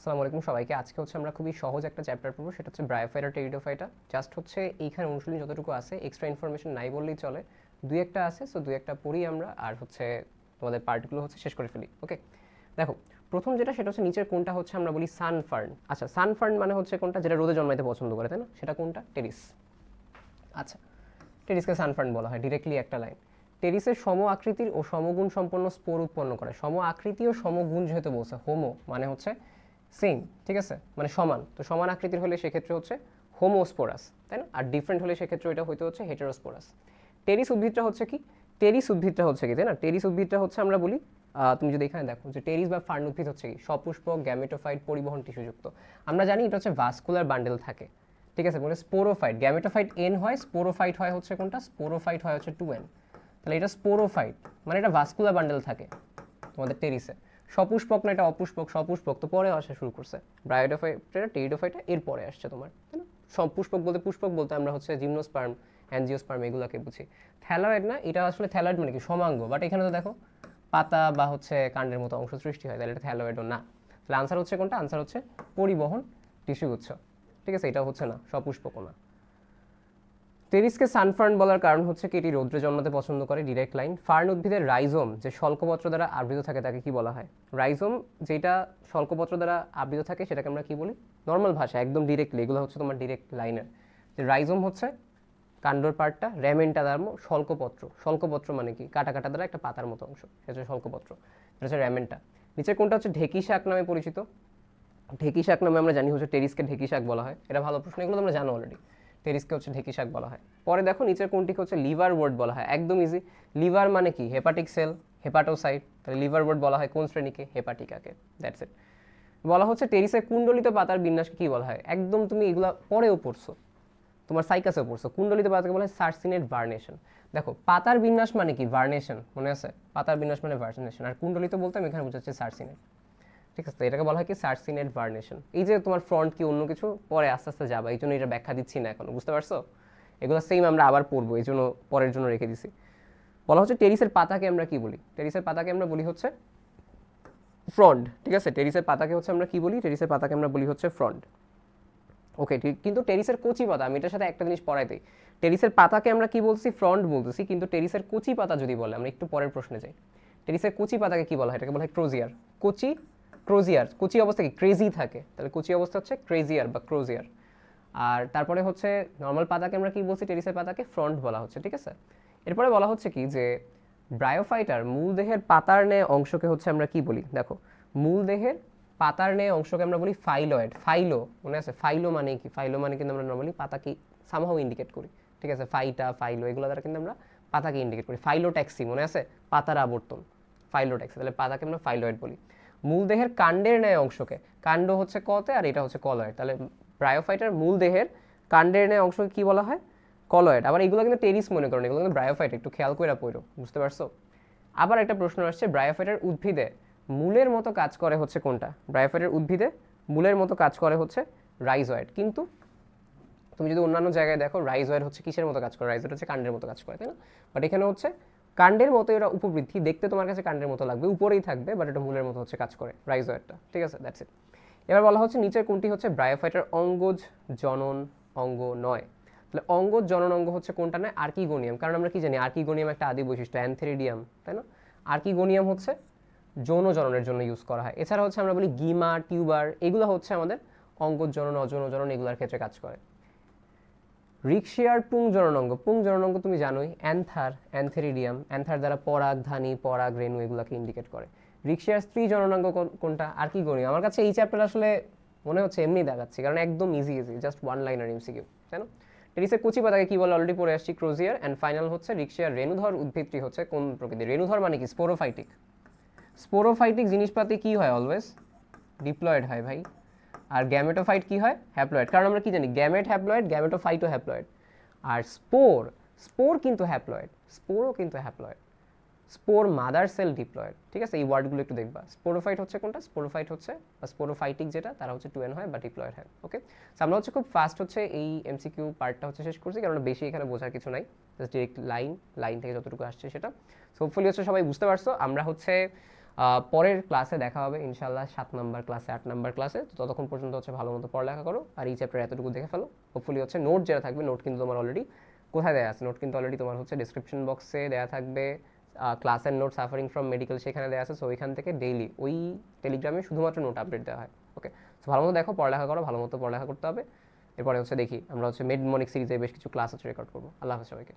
আসসালামু আলাইকুম সবাইকে। আজকে হচ্ছে আমরা খুবই সহজ একটা চ্যাপ্টার পড়ব, সেটা হচ্ছে ব্রায়োফাইটা টেরিডোফাইটা জাস্ট হচ্ছে এইখানে অনুশীলনী যতটুকু আছে এক্সট্রা ইনফরমেশন নাই বললেই চলে। দুই একটা আছে সো দুই একটা পড়ি আমরা, আর হচ্ছে তোমাদের পার্টগুলো হচ্ছে শেষ করে ফেলি ওকে দেখো, প্রথম যেটা, সেটা হচ্ছে নিচের কোনটা হচ্ছে আমরা বলি সানফার্ন আচ্ছা সানফার্ন মানে হচ্ছে কোনটা যেটা রোদে জন্মাইতে পছন্দ করে, তাই না? সেটা কোনটা? টেরিস আচ্ছা টেরিসকে সানফার্ন বলা হয় ডিরেক্টলি একটা লাইন টেরিসের সম আকৃতির ও সমগুণ সম্পন্ন স্পোর উৎপন্ন করে। সম আকৃতি ও সমগুণ যেহেতু বলছে হোমো মানে হচ্ছে সেম ঠিক আছে? মানে সমান। তো সমান আকৃতির হলে সেক্ষেত্রে হচ্ছে হোমোস্পোরাস তাই না? আর ডিফারেন্ট হলে সেক্ষেত্রে ওইটা হইতে হচ্ছে হেটেরোস্পোরাস টেরিস উদ্ভিদটা হচ্ছে কি? টেরিস উদ্ভিদটা হচ্ছে কি, তাই না? টেরিস উদ্ভিদটা হচ্ছে আমরা বলি তুমি যদি এখানে দেখো যে টেরিস বা ফার্ন উদ্ভিদ হচ্ছে কি? সপুষ্পক গ্যামেটোফাইট পরিবহন টিস্যুযুক্ত। আমরা জানি এটা হচ্ছে ভাস্কুলার বান্ডেল থাকে, ঠিক আছে? মানে স্পোরোফাইট গ্যামেটোফাইট এন হয় স্পোরোফাইট হয় হচ্ছে কোনটা? স্পোরোফাইট হয় হচ্ছে টু এন তাহলে এটা স্পোরোফাইট মানে এটা ভাস্কুলার বান্ডেল থাকে তোমাদের টেরিসে সপুষ্পক না এটা অপুষ্পক, সপুষ্পক তো পরে আসা শুরু করছে। ব্রায়োডোফাইটা টেরিডোফাইটা এর পরে আসছে তোমার, তাই না? সপুষ্পক বলতে পুষ্পক বলতে আমরা হচ্ছে জিমনোস্পার্ম অ্যানজিওস্পার্ম এগুলোকে বুঝি। থ্যালয়েড না, এটা আসলে থ্যালয়েড মানে কি? সমাঙ্গ। বাট এখানে তো দেখো, পাতা বা হচ্ছে কাণ্ডের মতো অংশ সৃষ্টি হয়, তাহলে এটা থ্যালয়েডও না। তাহলে আনসার হচ্ছে কোনটা? আনসার হচ্ছে পরিবহন টিস্যুগুচ্ছ ঠিক আছে এটা হচ্ছে না, সপুষ্পকও না। টেরিসকে সানফার্ন বলার কারণ হচ্ছে কি, এটি রৌদ্রে জন্মাতে পছন্দ করে ডিরেক্ট লাইন ফার্ন উদ্ভিদের রাইজোম, যে শল্কপত্র দ্বারা আবৃত থাকে, তাকে কি বলা হয়? রাইজোম যেটা শল্কপত্র দ্বারা আবৃত থাকে, সেটাকে আমরা কি বলি? নর্মাল ভাষা, একদম ডিরেক্টলি এগুলো হচ্ছে তোমার ডিরেক্ট লাইনের যে রাইজোম হচ্ছে কাণ্ডর পার্টটা র্যামেনটা দ্বারা শল্কপত্র শল্কপত্র মানে কি? কাটা কাটা দ্বারা একটা পাতার মতো অংশ সেটা হচ্ছে শল্কপত্র এটা হচ্ছে র্যামেনটা নিচের কোনটা হচ্ছে ঢেকি শাক নামে পরিচিত। ঢেকি শাক নামে আমরা জানি হচ্ছে টেরিসকে ঢেকি শাক বলা হয়। এটা ভালো প্রশ্ন, এগুলো তোমরা জানো অলরেডি টেরিসকে হচ্ছে ঢেকি শাক বলা হয়। পরে দেখো নিচের কোনটিকে হচ্ছে লিভার ওয়ার্ড বলা হয়। একদম ইজি লিভার মানে কি? Hepatic cell, hepatocyte. তাহলে লিভার ওয়ার্ড বলা হয় কোন শ্রেণীকে? হেপাটিকাকে। দ্যাটস ইট বলা হচ্ছে টেরিসের কুণ্ডলিত পাতার বিন্যাসকে কি বলা হয়? একদম তুমি এগুলো পরেও পড়ছো। তোমার সাইকাসেও পড়ছো। কুণ্ডলিত পাতাকে বলা হয় সার্সিনেট ভার্নেশন। দেখো, পাতার বিন্যাস মানে কি? ভার্নেশন। মনে আছে? পাতার বিন্যাস মানে ভার্নেশন। আর কুণ্ডলিত বলতে আমি এখানে বোঝাচ্ছি সার্সিনেট ঠিক আছে এটাকে বলা হয় কি সার্সিনেট ভার্নেশন। এই যে তোমার ফ্রন্ট কি অন্য কিছু, পরে আস্তে আস্তে যাবে এই জন্য এটা ব্যাখ্যা দিচ্ছি না এখন, বুঝতে পারছ? এগুলো সেম আমরা আবার পড়ব এই জন্য পরের জন্য রেখে দিছি। বলা হচ্ছে টেরিসের পাতাকে আমরা কি বলি? টেরিসের পাতাকে আমরা বলি হচ্ছে ফ্রন্ট ঠিক আছে? টেরিসের পাতাকে হচ্ছে আমরা কি বলি? টেরিসের পাতাকে আমরা বলি হচ্ছে ফ্রন্ট ওকে ঠিক, কিন্তু টেরিসের কচি পাতা, আমি এটার সাথে একটা জিনিস পড়াই দিই। টেরিসের পাতাকে আমরা কি বলছি? ফ্রন্ট বলতেছি, কিন্তু টেরিসের কচি পাতা যদি বলে, আমরা একটু পরের প্রশ্নে যাই। টেরিসের কচি পাতাকে কি বলা হয়? এটাকে বলা হয় ক্রোজিয়ার। কচি ক্রোজিয়ার, কুচি অবস্থা কি? ক্রেজি থাকে। তাহলে কচি অবস্থা হচ্ছে ক্রেজিয়ার বা ক্রোজিয়ার। আর তারপরে হচ্ছে নর্মাল পাতাকে আমরা কি বলছি? টেরিসের পাতাকে ফ্রন্ট বলা হচ্ছে, ঠিক আছে? এরপরে বলা হচ্ছে কি যে ব্রায়োফাইটার মূল দেহের পাতার ন্যায় অংশকে হচ্ছে আমরা কি বলি? দেখো, মূল দেহের পাতার ন্যায় অংশকে আমরা বলি ফাইলয়েড, ফাইলো, মনে আছে? ফাইলো মানে কি? ফাইলো মানে কিন্তু আমরা নর্মালি পাতাকে সামহাও ইন্ডিকেট করি, ঠিক আছে? ফাইটা, ফাইলো, এগুলো দ্বারা কিন্তু আমরা পাতাকে ইন্ডিকেট করি। ফাইলোট্যাক্সি, মনে আছে? পাতার আবর্তন, ফাইলোট্যাক্সি, তাহলে পাতাকে আমরা ফাইলয়েড বলি। মূল দেহের কাণ্ডের ন্যায় অংশকে। কাণ্ড হচ্ছে কতে আর এটা হচ্ছে কলয়েড। তাহলে ব্রায়োফাইটার মূল দেহের কাণ্ডের ন্যায় অংশকে কি বলা হয়? কলয়েড। আবার এগুলো কিন্তু টেরিস মনে করেন, এগুলো কিন্তু ব্রায়োফাইট, একটু খেয়াল করে পড়ো, বুঝতে পারছ? আবার একটা প্রশ্ন আসছে, ব্রায়োফাইটার উদ্ভিদে মূলের মতো কাজ করে হচ্ছে কোনটা? ব্রায়োফাইটার উদ্ভিদে মূলের মতো কাজ করে হচ্ছে রাইজয়েড। কিন্তু তুমি যদি অন্যান্য জায়গায় দেখো, রাইজয়েড হচ্ছে কিসের মতো কাজ করে? রাইজয়েড হচ্ছে কাণ্ডের মতো কাজ করে, তাই না? বাট এখানে হচ্ছে কাণ্ডের মতো এটা উপবৃদ্ধি। দেখতে তোমার কাছে কাণ্ডের মতো লাগবে, উপরেই থাকবে বাট এটা মূলের মতো হচ্ছে কাজ করে রাইজয়েডটা ঠিক আছে? দ্যাটস ইট এবার বলা হচ্ছে নিচের কোনটি হচ্ছে ব্রায়োফাইটার অঙ্গজ জনন অঙ্গ নয়। তাহলে অঙ্গজ জনন অঙ্গ হচ্ছে কোনটা নয়? আর্কিগোনিয়াম কারণ আমরা কি জানি আর্কিগোনিয়াম একটা আদি বৈশিষ্ট্য অ্যানথেরিডিয়াম তাই না? আর্কিগোনিয়াম হচ্ছে যৌন জননের জন্য ইউজ করা হয়। এছাড়া হচ্ছে আমরা বলি গিমা, টিউবার, এগুলো হচ্ছে আমাদের অঙ্গজ জনন, অযৌন জনন, এগুলোর ক্ষেত্রে কাজ করে। রিক্সিয়ার পুং জননাঙ্গ পুং জননাঙ্গ তুমি জানোই, অ্যান্থার, অ্যান্থেরিডিয়াম, অ্যান্থার দ্বারা পরাগ, ধানি, পরাগ, রেণু এগুলোকে ইন্ডিকেট করে। রিক্সিয়ার স্ত্রী জননাঙ্গ কোন- কোনটা? আর কি গণি আমার কাছে এই চ্যাপ্টার আসলে মনে হচ্ছে এমনি দেখাচ্ছি, কারণ একদম easy easy just one liner MCQ তাই না টেরিসের কুচি পাতাকে কি বলে? অলরেডি পড়ে আসছি ক্রোজিয়ার অ্যান্ড ফাইনাল হচ্ছে রিক্সিয়ার রেণুধর উদ্ভিদটি হচ্ছে কোন প্রকৃতির? রেণুধর মানে কি? স্পোরোফাইটিক স্পোরোফাইটিক জিনিসপাতি কি হয় অলওয়েজ ডিপ্লয়েড হয় ভাই। আর গ্যামেটোফাইট কি হয়? হ্যাপ্লয়েড কারণ আমরা কি জানি? গ্যামেট হ্যাপ্লয়েড গ্যামেটোফাইটও হ্যাপ্লয়েড আর স্পোর স্পোর কিন্তু হ্যাপ্লয়েড স্পোরও কিন্তু haploid spore mother cell diploid ঠিক আছে? এই ওয়ার্ডগুলো একটু দেখবা। স্পোরোফাইট হচ্ছে কোনটা? স্পোরোফাইট হচ্ছে, বা স্পোরোফাইটিক যেটা, তারা হচ্ছে টু এন হয়, বা ডিপ্লয়েড হয়। ওকে আমরা হচ্ছে খুব ফাস্ট হচ্ছে এই এমসিকিউ পার্টটা হচ্ছে শেষ করছি, কারণ বেশি এখানে বোঝার কিছু নাই। জাস্ট ডিরেক্ট লাইন লাইন থেকে যতটুকু আসছে সেটা। সো হোপফুলি হচ্ছে সবাই বুঝতে পারছ। আমরা হচ্ছে পরের ক্লাসে দেখা হবে ইনশাল্লাহ সাত নাম্বার ক্লাসে আট নাম্বার ক্লাসে তো ততক্ষণ পর্যন্ত হচ্ছে ভালো মতো পড়ালেখা করো, আর এই চ্যাপ্টার এতটুকু দেখে ফেলো। হোপফুলি হচ্ছে নোট যেটা থাকবে নোট কিন্তু তোমার অলরেডি কোথায় দেওয়া আছে? নোট কিন্তু অলরেডি তোমার হচ্ছে ডিসক্রিপশন বক্সে দেওয়া থাকবে। ক্লাসের নোট সাফারিং ফ্রম মেডিকেল সেখানে দেওয়া আছে। সো ওইখান থেকে ডেইলি ওই টেলিগ্রামে শুধুমাত্র নোট আপডেট দেওয়া হয়। ওকে সো ভালো মতো দেখো, পড়ালেখা করো, ভালো মতো পড়ালেখা করতে হবে। এরপরে হচ্ছে দেখি, আমরা হচ্ছে মেড মনিক সিরিজে বেশ কিছু ক্লাস হচ্ছে রেকর্ড করব। আল্লাহ হাফেজ সবাইকে।